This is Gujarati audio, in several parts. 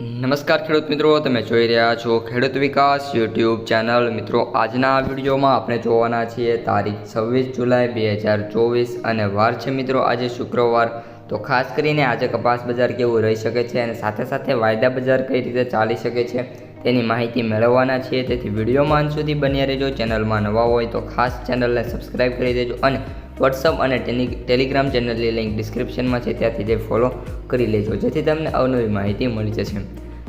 નમસ્કાર ખેડૂત મિત્રો, તમે જોઈ રહ્યા છો ખેડૂત વિકાસ યુટ્યુબ ચેનલ. મિત્રો, આજના આ વિડીયોમાં આપણે જોવાના છીએ તારીખ છવ્વીસ જુલાઈ બે હજાર ચોવીસ અને વાર છે મિત્રો, આજે શુક્રવાર. તો ખાસ કરીને આજે કપાસ બજાર કેવું રહી શકે છે અને સાથે સાથે વાયદા બજાર કઈ રીતે ચાલી શકે છે તેની માહિતી મેળવવાના છીએ. તેથી વિડીયોમાં અંત સુધી બન્યા રહેજો, ચેનલમાં નવા હોય તો ખાસ ચેનલને સબસ્ક્રાઈબ કરી દેજો અને વોટ્સઅપ અને ટેલિ, ટેલિગ્રામ ચેનલની લિંક ડિસ્ક્રિપ્શનમાં છે, ત્યાંથી તે ફોલો કરી લેજો, જેથી તમને અવનવી માહિતી મળી જશે.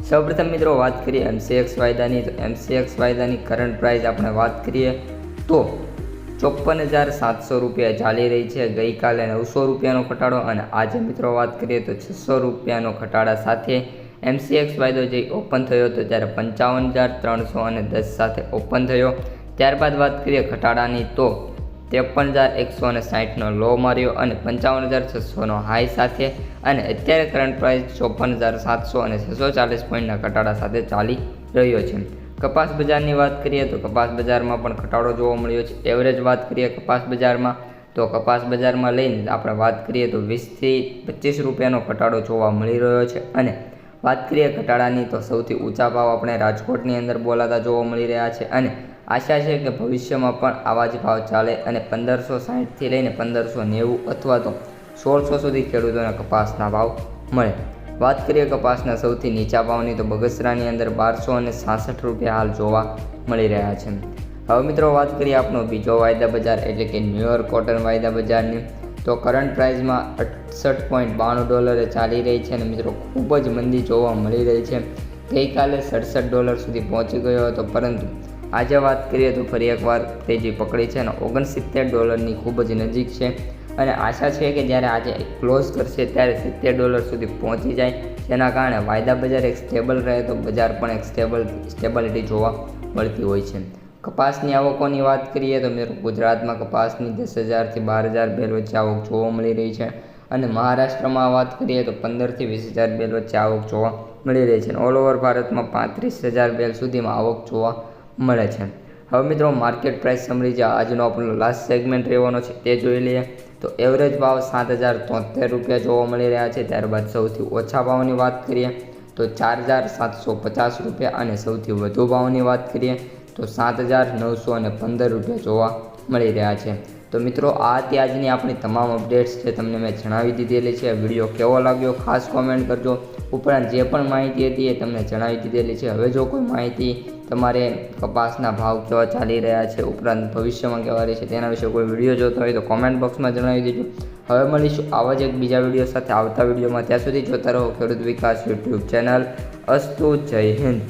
સૌપ્રથમ મિત્રો વાત કરીએ એમસીએક્સ વાયદાની, તો એમસીએક્સ વાયદાની કરંટ પ્રાઇસ આપણે વાત કરીએ તો ચોપન હજાર સાતસો રૂપિયા ચાલી રહી છે, ગઈકાલે નવસો રૂપિયાનો ઘટાડો અને આજે મિત્રો વાત કરીએ તો છસો રૂપિયાનો ઘટાડા સાથે એમસીએક્સ વાયદો જે ઓપન થયો હતો ત્યારે પંચાવન હજાર ત્રણસો અને દસ સાથે ઓપન થયો. ત્યારબાદ વાત કરીએ ઘટાડાની તો ત્રેપન હજાર એકસો અને સાહીઠનો લો માર્યો અને પંચાવન હજાર છસોનો હાઈ સાથે અને અત્યારે કરંટ પ્રાઇસ ચોપન હજાર સાતસો અને છસો ચાલીસ પોઈન્ટના ઘટાડા સાથે ચાલી રહ્યો છે. કપાસ બજારની વાત કરીએ તો કપાસ બજારમાં પણ ઘટાડો જોવા મળ્યો છે. એવરેજ વાત કરીએ કપાસ બજારમાં તો કપાસ બજારમાં લઈને આપણે વાત કરીએ તો વીસથી પચીસ રૂપિયાનો ઘટાડો જોવા મળી રહ્યો છે. અને વાત કરીએ ઘટાડાની તો સૌથી ઊંચા ભાવ આપણે રાજકોટની અંદર બોલાતા જોવા મળી રહ્યા છે. અને આશા છે કે ભવિષ્યમાં પણ આવા જ ભાવ ચાલે અને પંદરસો સાહીઠથી લઈને પંદરસો નેવું અથવા તો સોળસો સુધી ખેડૂતોને કપાસના ભાવ મળે. વાત કરીએ કપાસના સૌથી નીચા ભાવની તો બગસરાની અંદર બારસો અને સાસઠ રૂપિયા હાલ જોવા મળી રહ્યા છે. હવે મિત્રો વાત કરીએ આપણો બીજો વાયદા બજાર એટલે કે ન્યુયોર્ક કોટન વાયદા બજારની. તો કરંટ પ્રાઇસમાં અડસઠ પોઈન્ટ બાણું ડોલરે ચાલી રહી છે અને મિત્રો ખૂબ જ મંદી જોવા મળી રહી છે. ગઈકાલે સડસઠ ડોલર સુધી પહોંચી ગયો હતો પરંતુ આજે વાત કરીએ તો ફરી એકવાર તેજી પકડી છે અને ઓગણસિત્તેર ડોલરની ખૂબ જ નજીક છે. અને આશા છે કે જ્યારે આજે ક્લોઝ કરશે ત્યારે સિત્તેર ડોલર સુધી પહોંચી જાય. જેના કારણે વાયદા બજાર એક સ્ટેબલ રહે તો બજાર પણ એક સ્ટેબલ, સ્ટેબિલિટી જોવા મળતી હોય છે. કપાસની આવકોની વાત કરીએ તો મિત્રો ગુજરાતમાં કપાસની દસ હજારથી બાર હજાર બેલ વચ્ચે આવક જોવા મળી રહી છે. અને મહારાષ્ટ્રમાં વાત કરીએ તો પંદરથી વીસ હજાર બેલ વચ્ચે આવક જોવા મળી રહી છે. ઓલ ઓવર ભારતમાં પાંત્રીસ હજાર બેલ સુધીમાં આવક જોવા મળે છે. હવે મિત્રો માર્કેટ પ્રાઇસ સમરી જે આજનો આપણો લાસ્ટ સેગમેન્ટ રહેવાનો છે તે જોઈ લઈએ. તો એવરેજ ભાવ સાત હજાર તોતેર રૂપિયા જોવા મળી રહ્યા છે. ત્યારબાદ સૌથી ઓછા ભાવની વાત કરીએ તો ચાર હજાર સાતસો પચાસ રૂપિયા અને સૌથી વધુ ભાવની વાત કરીએ તો સાત હજાર નવસો અને પંદર રૂપિયા જોવા મળી રહ્યા છે. તો મિત્રો, આ ત્યાજની આપણી તમામ અપડેટ્સ છે તમને મેં જણાવી દીધેલી છે. વીડિયો કેવો લાગ્યો ખાસ કોમેન્ટ કરજો. ઉપરાંત જે પણ માહિતી હતી એ તમને જણાવી દીધેલી છે. હવે જો કોઈ માહિતી તમારે કપાસના ભાવ કેવા ચાલી રહ્યા છે, ઉપરાંત ભવિષ્યમાં કેવા રહે છે તેના વિશે કોઈ વીડિયો જોતો હોય તો કોમેન્ટ બોક્સમાં જણાવી દેજો. હવે મળીશું આવા જ એક બીજા વીડિયો સાથે આવતા વિડીયોમાં. ત્યાં સુધી જોતા રહો ખેડૂત વિકાસ યુટ્યુબ ચેનલ. અસ્તુ જય હિન્દ.